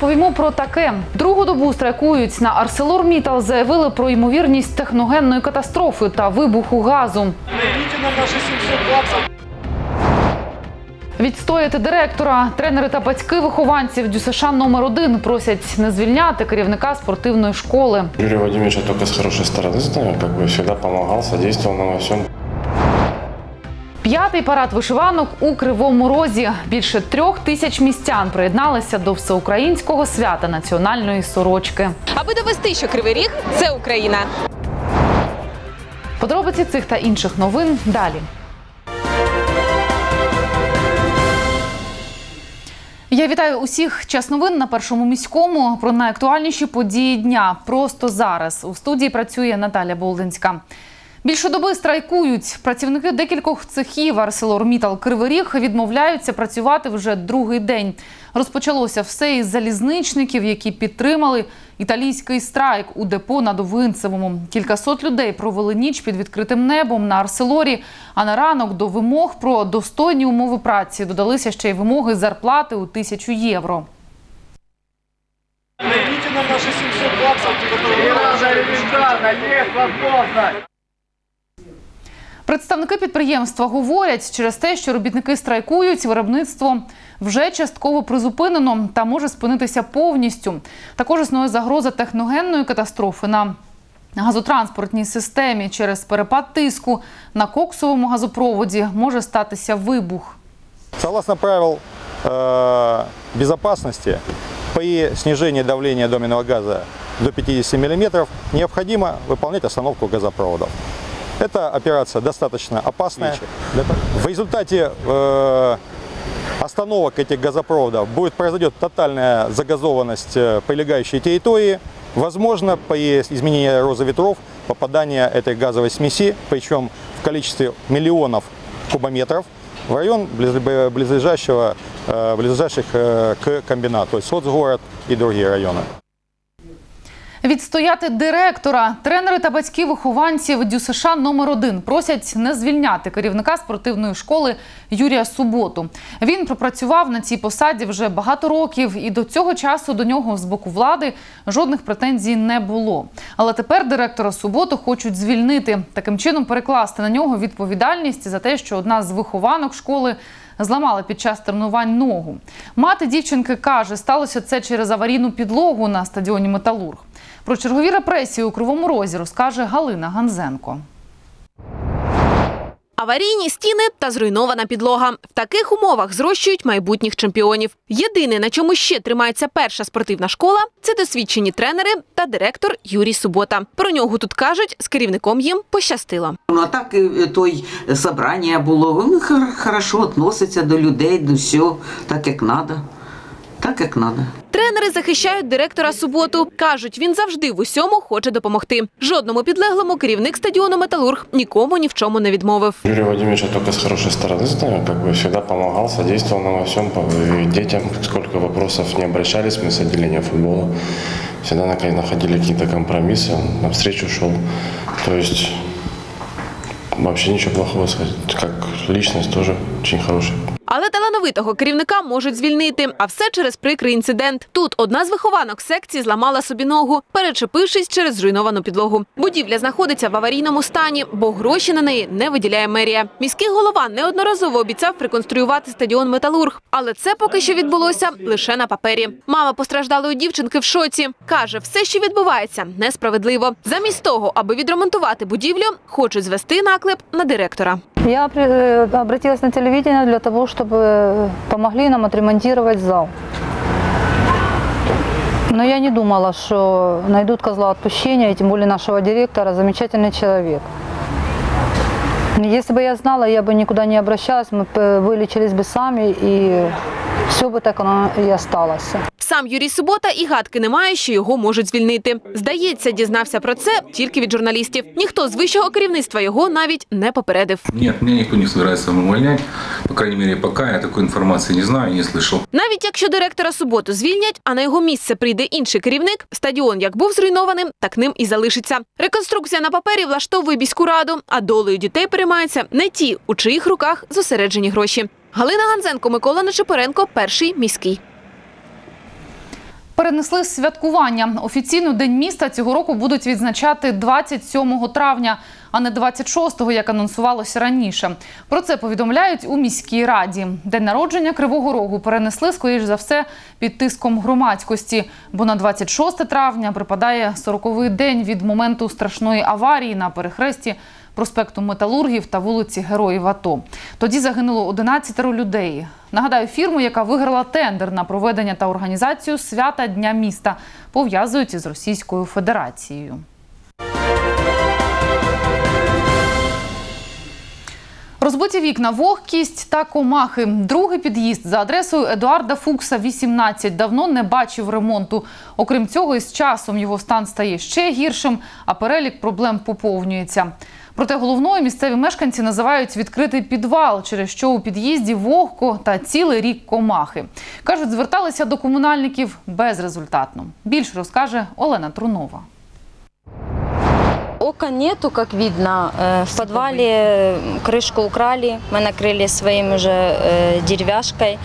розповімо про таке. Другу добу страйкують на ArcelorMittal, заявили про ймовірність техногенної катастрофи та вибуху газу. Найдите нам наши 700. Відстояти директора, тренери та батьки вихованців ДЮСШ номер 1 просять не звільняти керівника спортивної школи. Юрия Владимировича только с хорошей стороны знаю, всегда помогал, содействовал нам во всем. П'ятий парад вишиванок у Кривому Розі. Більше трьох тисяч містян приєдналися до всеукраїнського свята національної сорочки. Аби довести, що кривий ріг це Україна. Подробиці цих та інших новин далі. Я вітаю усіх час новин на першому міському про найактуальніші події дня. Просто зараз у студії працює Наталя Болдинська. Більше доби страйкують. Працівники декількох цехів ArcelorMittal Кривий Ріг відмовляються працювати вже другий день. Розпочалося все із залізничників, які підтримали італійський страйк у депо на Довинцевому. Кількасот людей провели ніч під відкритим небом на Арселорі. А на ранок до вимог про достойні умови праці додалися ще й вимоги зарплати у тисячу євро. Найдите нам наши 700 баксов, которые... Представники підприємства говорять, через те, що робітники страйкують, виробництво вже частково призупинено та може спинитися повністю. Також існує загроза техногенної катастрофи на газотранспортній системі через перепад тиску на коксовому газопроводі може статися вибух. Согласно правил э, безопасности, при снижении давления доменного газа до 50 мм необходимо выполнять остановку газопроводов. Эта операция достаточно опасная. В результате э, остановок этих газопроводов будет произойдет тотальная загазованность э, прилегающей территории. Возможно, при изменении розы ветров попадание этой газовой смеси, причем в количестве миллионов кубометров, в район близ- близлежащего, э, близлежащих к комбинату, то есть соцгород и другие районы. Відстояти директора, тренери та батьки вихованців ДЮСШ номер 1 просять не звільняти керівника спортивної школи Юрія Суботу. Він пропрацював на цій посаді вже багато років, і до цього часу до нього з боку влади жодних претензій не було. Але тепер директора суботу хочуть звільнити, таким чином перекласти на нього відповідальність за те, що одна з вихованок школи зламала під час тренувань ногу. Мати дівчинки каже, сталося це через аварійну підлогу на стадіоні Металург. Про чергові репресії у Кривому Розі розкаже Галина Ганзенко. Аварійні стіни та зруйнована підлога. В таких умовах зрощують майбутніх чемпіонів. Єдине, на чому ще тримається перша спортивна школа, це досвідчені тренери та директор Юрій Субота. Про нього тут кажуть, з керівником їм пощастило. Ну, а так е, той е, собрання було. Він хорошо відноситься до людей, до всього, так як треба Так як треба. Тренери захищають директора суботу. кажуть, він завжди в усьому хоче допомогти. Жодному підлеглому керівник стадіону Металург нікому ні в чому не відмовив. Юрия Владимировича только с хорошей стороны знаю, как бы всегда помогал, содействовал нам во всем. И детям сколько вопросов не обращались мы с отделения футбола. Всегда нак- находили какие-то компромиссы, он навстречу шел. То есть вообще ничего плохого сказать. Как личность тоже очень хорошая. Але талановитого керівника можуть звільнити, а все через прикрий інцидент. Тут одна з вихованок секції зламала собі ногу, перечепившись через зруйновану підлогу. Будівля знаходиться в аварійному стані, бо гроші на неї не виділяє мерія. Міський голова неодноразово обіцяв реконструювати стадіон Металург, але це поки що відбулося лише на папері. Мама постраждалої дівчинки в шоці. каже, все, що відбувається, несправедливо. Замість того, аби відремонтувати будівлю, хочуть звести наклеп на директора. Я э, обратилась на телевидение для того, чтобы помогли нам отремонтировать зал. Но я не думала, что найдут козла отпущения, и тем более нашего директора, замечательный человек. Если бы я знала, я бы никуда не обращалась, мы бы вылечились бы сами, и все бы так оно и осталось. Сам Юрій Субота і гадки не має, що його можуть звільнити. Здається, дізнався про це тільки від журналістів. Ніхто з вищого керівництва його навіть не попередив. Нет, меня никто не собирается увольнять. По крайней мере, пока я такой информации не знаю не слышал. Навіть якщо директора суботу звільнять, а на його місце прийде інший керівник, стадіон як був зруйнованим, так ним і залишиться. Реконструкція на папері влаштовує міську раду, а долею дітей переймаються не ті, у чиїх руках зосереджені гроші. Галина Ганзенко, Микола Нечипоренко, перший міський. Перенесли святкування. Офіційно День міста цього року будуть відзначати 27 травня, а не 26-го, як анонсувалося раніше. Про це повідомляють у міській раді. День народження Кривого Рогу перенесли, скоріш за все, під тиском громадськості, бо на 26 травня припадає 40-й день від моменту страшної аварії на перехресті проспекту Металургів та вулиці Героїв АТО. Тоді загинуло 11 людей. Нагадаю, фірму, яка виграла тендер на проведення та організацію свята Дня міста, пов'язують із Російською Федерацією. Розбиті вікна, вогкість та комахи. Другий під'їзд за адресою Едуарда Фукса, 18, давно не бачив ремонту. Окрім цього, із часом його стан стає ще гіршим, а перелік проблем поповнюється. Проте головною місцеві мешканці називають відкритий підвал, через що у під'їзді вогко та цілий рік комахи. Кажуть, зверталися до комунальників безрезультатно. Більше розкаже Олена Трунова. Окон нету, как видно. Э, В подвале крышку украли, мы накрыли своим уже э, деревяшкой.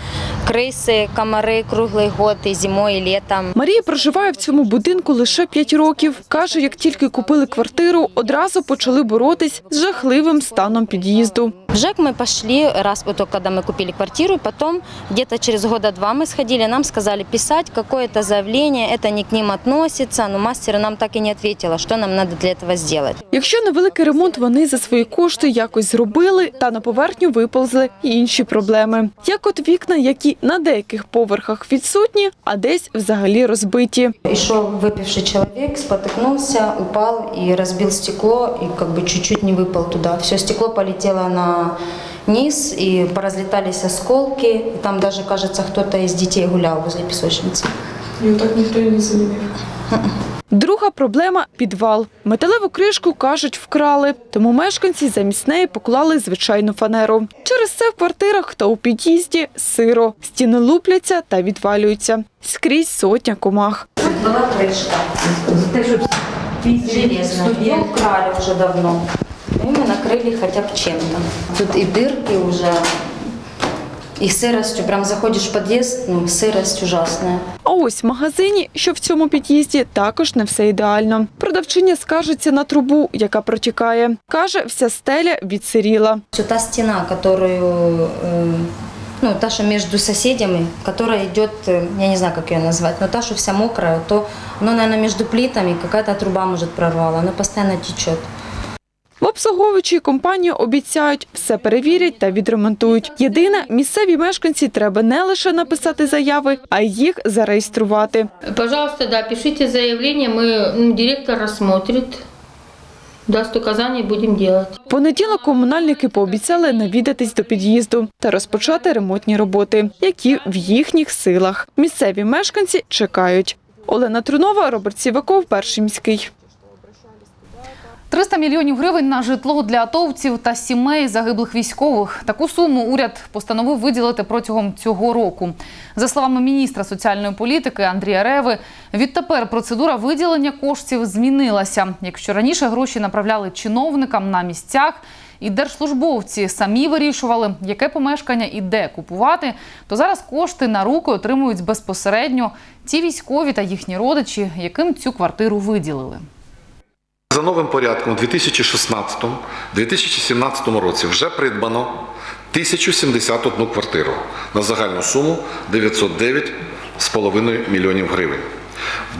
Крысы, комары круглый год и зимой, и летом. Марія проживає в цьому будинку лише 5 років. Каже, як тільки купили квартиру, одразу почали боротись з жахливим станом під'їзду. В ЖЭК мы пошли, раз вот только когда мы купили квартиру, и потом где-то через года два мы сходили, нам сказали писать какое-то заявление, это не к ним относится, но мастер нам так и не ответила, что нам надо для этого сделать. Якщо невеликий ремонт вони за свої кошти якось зробили, та на поверхню виповзли і інші проблеми. Як от вікна, які на деяких поверхах відсутні, а десь взагалі розбиті. И шел выпивший человек, спотыкнулся, упал и разбил стекло, и как бы чуть-чуть не выпал туда. Все стекло полетело на низ, и поразлетались осколки. И там даже, кажется, кто-то из детей гулял возле песочницы. Друга проблема підвал. Металеву кришку кажуть, вкрали, тому мешканці замість неї поклали звичайну фанеру. Через це в квартирах та у під'їзді сиро. Стіни лупляться та відвалюються. Скрізь сотня комах. Была крышка. Железная. Ее украли уже давно. И мы накрыли хотя бы чем-то. Тут и дырки уже, и сыростью. Прям заходишь в подъезд, ну, сырость ужасная. А ось в магазині, що в цьому під'їзді, також не все ідеально. Продавчиня скаржиться на трубу, яка протікає. Каже, вся стеля відсиріла. Все та стена, которую, э, ну, та, что между соседями, которая идет, э, я не знаю, как ее назвать, но та, что вся мокрая, то, ну, наверное, между плитами какая-то труба, может, прорвала, она постоянно течет. В обслуговуючій компанії обіцяють, все перевірять та відремонтують. Єдине, місцеві мешканці треба не лише написати заяви, а й їх зареєструвати. Пожалуйста, да, пишите заявление, мы, м, директор рассмотрит, даст указания, будем делать. В Понеділок комунальники пообіцяли навідатись до під'їзду та розпочати ремонтні роботи, які в їхніх силах. Місцеві мешканці чекають. Олена Трунова, Роберт Сіваков, перший міський. 300 мільйонів гривень на житло для атовців та сімей загиблих військових. Таку суму уряд постановив виділити протягом цього року. За словами міністра соціальної політики Андрія Реви, відтепер процедура виділення коштів змінилася. Якщо раніше гроші направляли чиновникам на місцях, і держслужбовці самі вирішували, яке помешкання і де купувати, то зараз кошти на руки отримують безпосередньо ті військові та їхні родичі, яким цю квартиру виділили. За новим порядком у 2016-2017 році вже придбано 1071 квартиру на загальну суму 909,5 мільйонів гривень.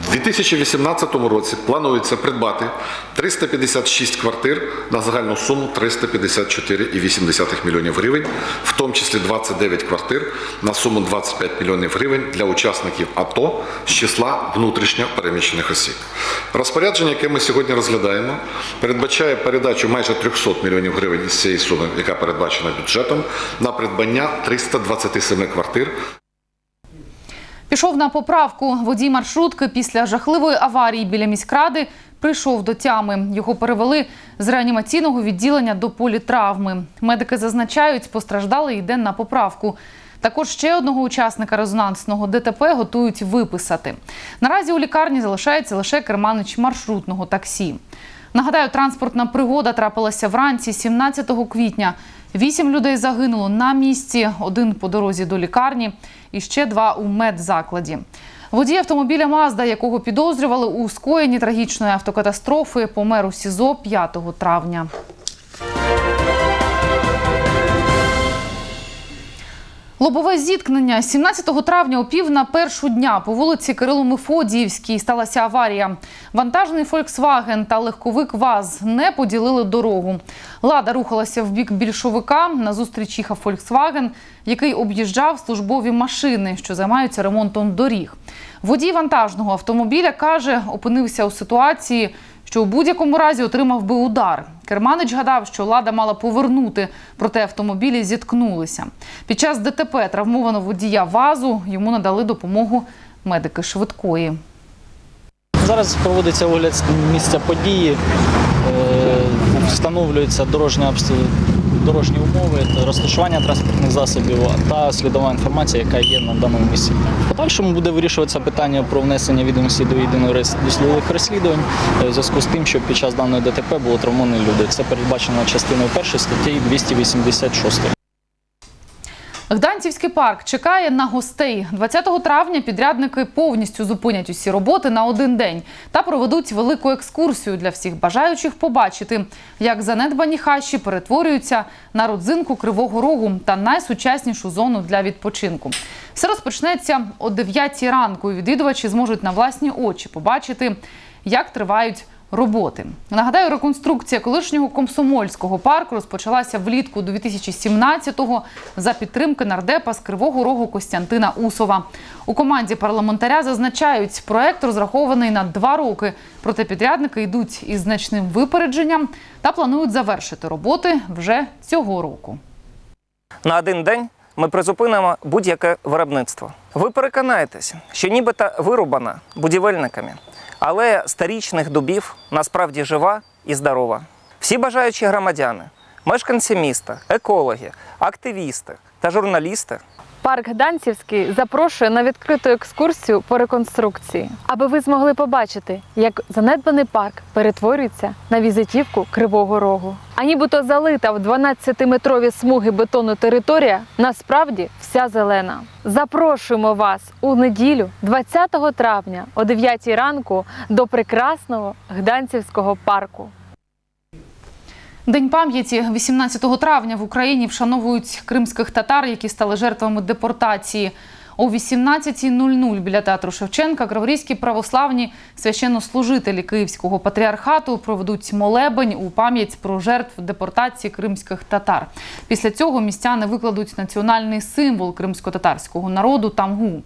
У 2018 році планується придбати 356 квартир на загальну суму 354,8 мільйонів гривень, в тому числі 29 квартир на суму 25 мільйонів гривень для учасників АТО з числа внутрішньо переміщених осіб. Розпорядження, яке ми сьогодні розглядаємо, передбачає передачу майже 300 мільйонів гривень із цієї суми, яка передбачена бюджетом, на придбання 327 квартир Пішов на поправку. Водій маршрутки після жахливої аварії біля міськради прийшов до тями. Його перевели з реанімаційного відділення до політравми. Медики зазначають, постраждалий йде на поправку. Також ще одного учасника резонансного ДТП готують виписати. Наразі у лікарні залишається лише керманич маршрутного таксі. Нагадаю, транспортна пригода трапилася вранці 17 квітня. Вісім людей загинуло на місці, один по дорозі до лікарні і ще два у медзакладі. Водій автомобіля Мазда, якого підозрювали у скоєнні трагічної автокатастрофи, помер у СІЗО 5 травня. Лобове зіткнення 17 травня о пів на першу дня по вулиці Кирило Мефодіївській сталася аварія. Вантажний Volkswagen та легковик ВАЗ не поділили дорогу. Лада рухалася в бік більшовика. Назустріч їхав Volkswagen, який об'їжджав службові машини, що займаються ремонтом доріг. Водій вантажного автомобіля каже, опинився у ситуації, що у будь-якому разі отримав би удар. Керманич гадав, що лада мала повернути, проте автомобілі зіткнулися. Під час ДТП травмовано водія вазу. Йому надали допомогу медики швидкої. Зараз проводиться огляд місця події, встановлюється дорожня дорожні, обс- дорожні умови, розташування транспортних засобів та слідова інформація, яка є на даному місці. В подальшому буде вирішуватися питання про внесення відомості до єдиного реєстру розслідувань е, в зв'язку з тим, що під час даної ДТП було травмовані люди. Це передбачено частиною 1 статті 286. Гданцівський парк чекає на гостей. 20 травня підрядники повністю зупинять усі роботи на один день та проведуть велику екскурсію для всіх бажаючих побачити, як занедбані хащі перетворюються на родзинку Кривого Рогу та найсучаснішу зону для відпочинку. Все розпочнеться о 9 ранку. і Відвідувачі зможуть на власні очі побачити, як тривають роботи. Нагадаю, реконструкція колишнього комсомольського парку розпочалася влітку 2017-го за підтримки нардепа з Кривого Рогу Костянтина Усова. У команді парламентаря зазначають, проект розрахований на два роки. Проте підрядники йдуть із значним випередженням та планують завершити роботи вже цього року. На один день ми призупинимо будь-яке виробництво. Ви переконаєтесь, що нібито вирубана будівельниками, але старічних дубів насправді жива і здорова. Всі бажаючі громадяни, мешканці міста, екологи, активісти та журналісти Парк Гданцівський запрошує на відкриту екскурсію по реконструкції, аби ви змогли побачити, як занедбаний парк перетворюється на візитівку Кривого Рогу. А нібито залита в 12-метрові смуги бетону територія насправді вся зелена. Запрошуємо вас у неділю, 20 травня о 9 ранку до прекрасного Гданцівського парку. День пам'яті 18 травня в Україні вшановують кримських татар, які стали жертвами депортації. О 18.00 біля театру Шевченка криворізькі православні священнослужителі Київського патріархату проведуть молебень у пам'ять про жертв депортації кримських татар. Після цього містяни викладуть національний символ кримсько-татарського народу тамгу.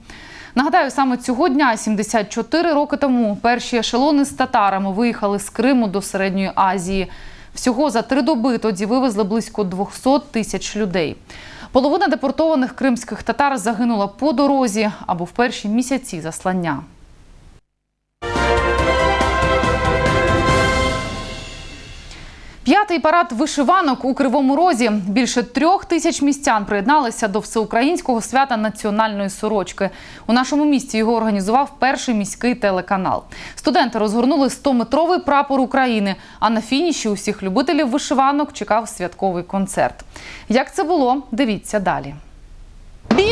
Нагадаю, саме цього дня, 74 роки тому, перші ешелони з татарами виїхали з Криму до Середньої Азії. Всього за три доби тоді вивезли близько 200 тисяч людей. Половина депортованих кримських татар загинула по дорозі або в перші місяці заслання. П'ятий парад вишиванок у Кривому Розі. Більше трьох тисяч містян приєдналися до всеукраїнського свята національної сорочки. У нашому місті його організував перший міський телеканал. Студенти розгорнули 100-метровий прапор України. А на фініші усіх любителів вишиванок чекав святковий концерт. Як це було? Дивіться далі.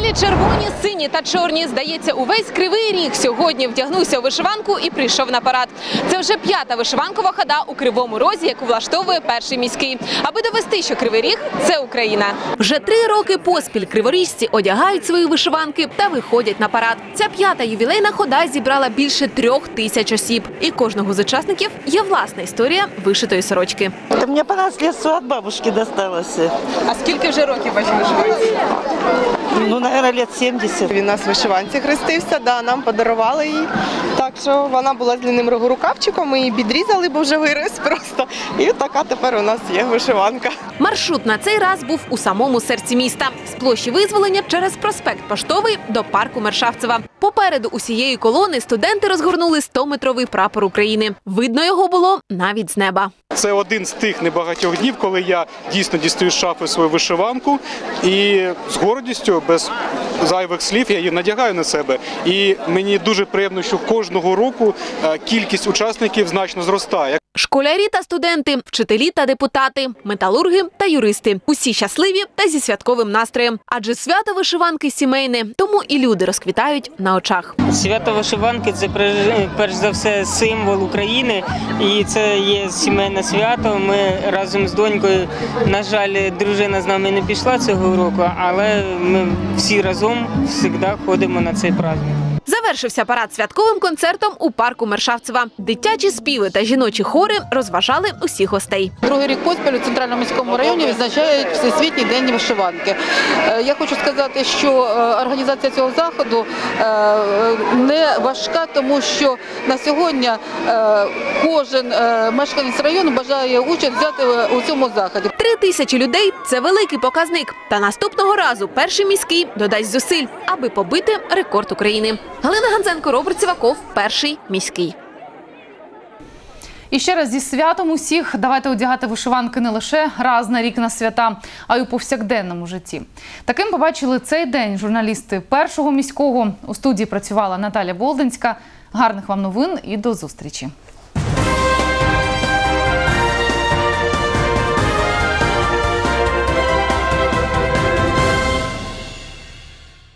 Білі, червоні, сині та чорні. Здається, увесь кривий ріг сьогодні вдягнувся у вишиванку і прийшов на парад. Це вже п'ята вишиванкова хода у кривому розі, яку влаштовує перший міський. Аби довести, що кривий ріг це Україна. Вже три роки поспіль криворіжці одягають свої вишиванки та виходять на парад. Ця п'ята ювілейна хода зібрала більше трьох тисяч осіб. І кожного з учасників є власна історія вишитої сорочки. Это мне по наследству от бабушки досталось. А скільки вже років ваші вишиванці? Ну, наверное, лет 70. Він нас в вишиванці хрестився, да, нам подарували її. Так що вона була з длинним рукавчиком, ми її підрізали, бо вже виріс просто. І така тепер у нас є вишиванка. Маршрут на цей раз був у самому серці міста з площі визволення через проспект Поштовий до парку Мершавцева. Попереду усієї колони студенти розгорнули 100-метровий прапор України. Видно його було навіть з неба. Це один з тих небагатьох днів, коли я дійсно дістаю з шафи свою вишиванку і з гордістю, без зайвих слів, я її надягаю на себе. І мені дуже приємно, що кожного року е, кількість учасників значно зростає. Школярі та студенти, вчителі та депутати, металурги та юристи. Усі щасливі та зі святковим настроєм. Адже свято вишиванки сімейне, тому і люди розквітають на очах. Свято вишиванки це перш- за все символ України, і це є сімейне свято. Ми разом з донькою, на жаль, дружина з нами не пішла цього року, але ми всі разом завжди ходимо на цей праздник. Завершився парад святковим концертом у парку Мершавцева. Дитячі співи та жіночі хори розважали усіх гостей. Другий рік поспіль у центральному міському районі відзначають Всесвітній день вишиванки. Е, Я хочу сказати, що е, організація цього заходу е, не важка, тому що на сьогодні кожен мешканець району бажає участь взяти у цьому заході. Три тисячі людей це великий показник. Та наступного разу перший міський додасть зусиль, аби побити рекорд України. Галина Ганзенко, Роберт Сіваков, перший міський. І ще раз зі святом усіх давайте одягати вишиванки не лише раз на рік на свята, а й у повсякденному житті. Таким побачили цей день журналісти першого міського. У студії працювала Наталя Болдинська. Гарних вам новин і до зустрічі.